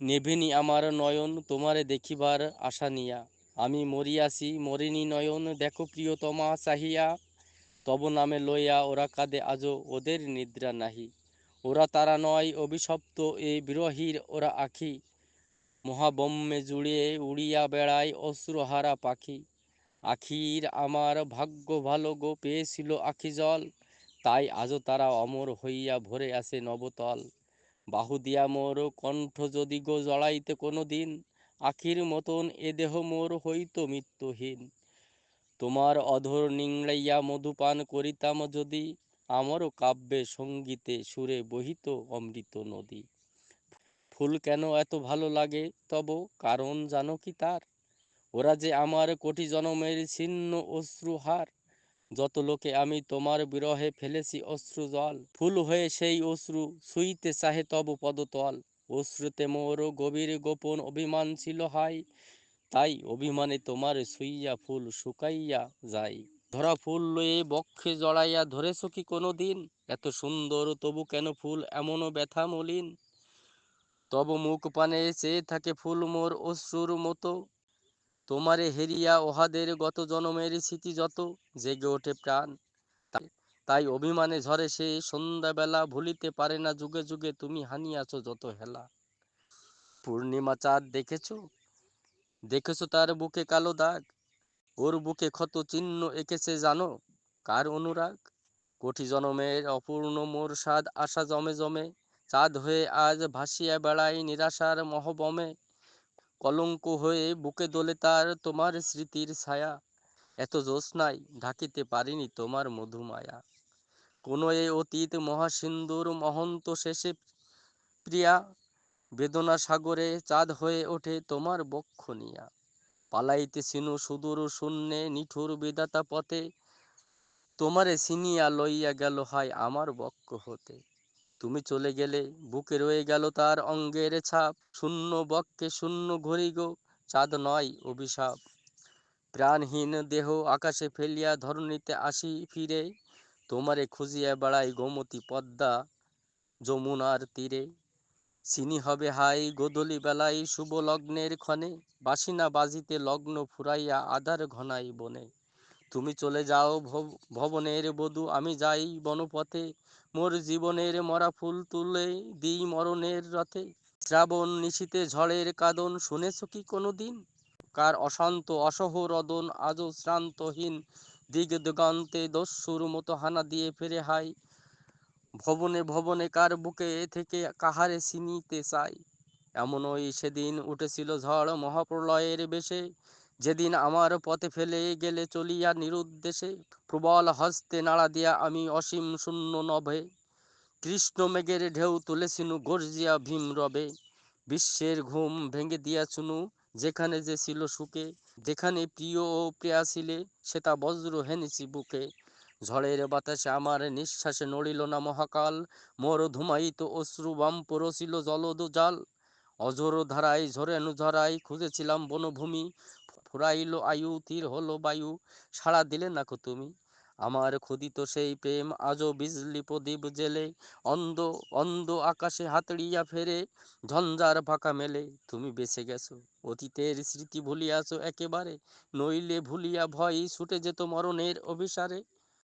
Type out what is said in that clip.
নেভেনি আমার নয়ন, তোমারে দেখিবার আশা নিয়া। আমি মরিয়াছি, মরিনি নয়ন, দেখো প্রিয়তমা চাহিয়া। তব নামে লইয়া ওরা কাঁদে, আজও ওদের নিদ্রা নাহি। ওরা তারা নয়, অভিশপ্ত এ বিরহীর ওরা আখি। মহাবম্মে জুড়ে উড়িয়া বেড়ায় অশ্রুহারা পাখি। আখির আমার ভাগ্য ভালো গো, পেয়েছিল আখি জল। তাই আজও তারা অমর হইয়া ভরে আসে নবতল। বাহু দিয়া মোর কণ্ঠ যদি গো জড়াইতে কোনো দিন আখির মতন এ দেহ মোর হইত মৃত্যুহীন। তোমার অধর নিংড়াইয়া মধুপান করিতাম যদি আমারও কাব্যে সঙ্গীতে সুরে বহিত অমৃত নদী। ফুল কেন এত ভালো লাগে তব কারণ জানো কি তার? ওরা যে আমার কোটি জনমের ছিন্ন অশ্রুহার যত লোকে আমি তোমার বিরহে ফেলেছি অশ্রু জল, ফুল হয়ে সেই অশ্রু ছুঁইতে চাহে তব পদতল। অশ্রুতে মোর গভীর গোপন অভিমান ছিল হাই, তাই অভিমানে তোমার ছুঁইয়া ফুল শুকাইয়া যায় ধরা ফুল লয়ে বক্ষে জড়াইয়া ধরেছ কি কোনো দিন এত সুন্দর, তবু কেন ফুল এমনও ব্যথা মলিন তব মুখ পানে চেয়ে থাকে ফুল মোর অশ্রুর মতো তোমারে হেরিয়া ওহাদের গত জনমের স্মৃতি যত জেগে ওঠে প্রাণ। তাই- অভিমানে ঝরে সে, সন্ধ্যাবেলা ভুলিতে পারে না যুগে যুগে তুমি হানিয়াছ যত হেলা। পূর্ণিমা চাঁদ দেখেছ? দেখেছ তার বুকে কালো দাগ? ওর বুকে ক্ষত চিহ্ন এঁকেছে জানো? কার অনুরাগ? কোটি জনমের অপূর্ণ মোর স্বাদ আশা জমে জমে। চাঁদ হয়ে আজ ভাসিয়া বেড়াই নিরাশার মহবমে। কলঙ্ক হয়ে বুকে দোলে তার তোমার স্মৃতির ছায়া। এত জ্যোৎস্নায় ঢাকিতে পারিনি তোমার মধুমায়া। কোনো এ অতীত মহাসিন্দুর মহন্ত শেষে প্রিয়া, বেদনা সাগরে চাঁদ হয়ে ওঠে তোমার বক্ষ নিয়া। পালাইতে সিনু সুদূর শূন্যে নিঠুর বিধাতা পথে, তোমারে সিনিয়া লইয়া গেল হায় আমার বক্ষ হতে। তুমি চলে গেলে বুকে রয়ে গেল তার অঙ্গের ছাপ। শূন্য বক্ষে শূন্য ঘড়ি গো, চাঁদ নয় অভিশাপ। প্রাণহীন দেহ আকাশে ফেলিয়া ধরণীতে আসি ফিরে, তোমারে খুঁজিয়া বেড়াই গোমতী পদ্মা যমুনার তীরে। চিনি হবে হাই গোধূলি বেলায় শুভ লগ্নের ক্ষণে, বাসিনা বাজিতে লগ্ন ফুরাইয়া আধার ঘনাই বনে। তুমি চলে যাও ভব- ভবনের বধূ, আমি যাই বনপথে মোর জীবনের মরা ফুল তুলে দিই মরণের রথে। শ্রাবণ নিশীতে ঝড়ের কাদন, শুনেছ কি কোনো দিন? কার অশান্ত অসহ রদন আজও শ্রান্তহীন। দিগ দিগন্তে দস্যুর মতো হানা দিয়ে ফেরে হাই। ভবনে ভবনে কার বুকে থেকে কাহারে চিনিতে চাই? এমনই সেদিন উঠেছিল ঝড় মহাপ্রলয়ের বেশে। যেদিন আমার পথে ফেলে গেলে চলিয়া নিরুদ্দেশে প্রবল হস্তে নাড়া দিয়া আমি অসীম শূন্য নভে, কৃষ্ণ মেঘের ঢেউ তুলেছিনু গর্জিয়া ভীম রবে। বিশ্বের ঘুম ভেঙে দিয়াছুনু যেখানে যে ছিল সুখে, যেখানে প্রিয় ও প্রিয়া ছিলে সেটা বজ্র হেনেছি বুকে। ঝড়ের বাতাসে আমার নিঃশ্বাসে নড়িল না মহাকাল, মোর ধুমায়িত অশ্রু বাম পরছিল জলদ জাল। অজর ধারায় ঝরেনু ঝরায় খুঁজেছিলাম বনভূমি ফুরাইল আয়ু তীর হলো বায়ু, সাড়া দিলে নাকো তুমি? আমার ক্ষুদিত সেই প্রেম আজও বিজলি প্রদীপ জেলে, অন্ধ অন্ধ আকাশে হাতড়িয়া ফেরে, ঝঞ্ঝার ফাঁকা মেলে। তুমি বেঁচে গেছো, অতীতের স্মৃতি ভুলিয়াছো একেবারে, নইলে ভুলিয়া ভয় ছুটে যেত মরণের অভিসারে।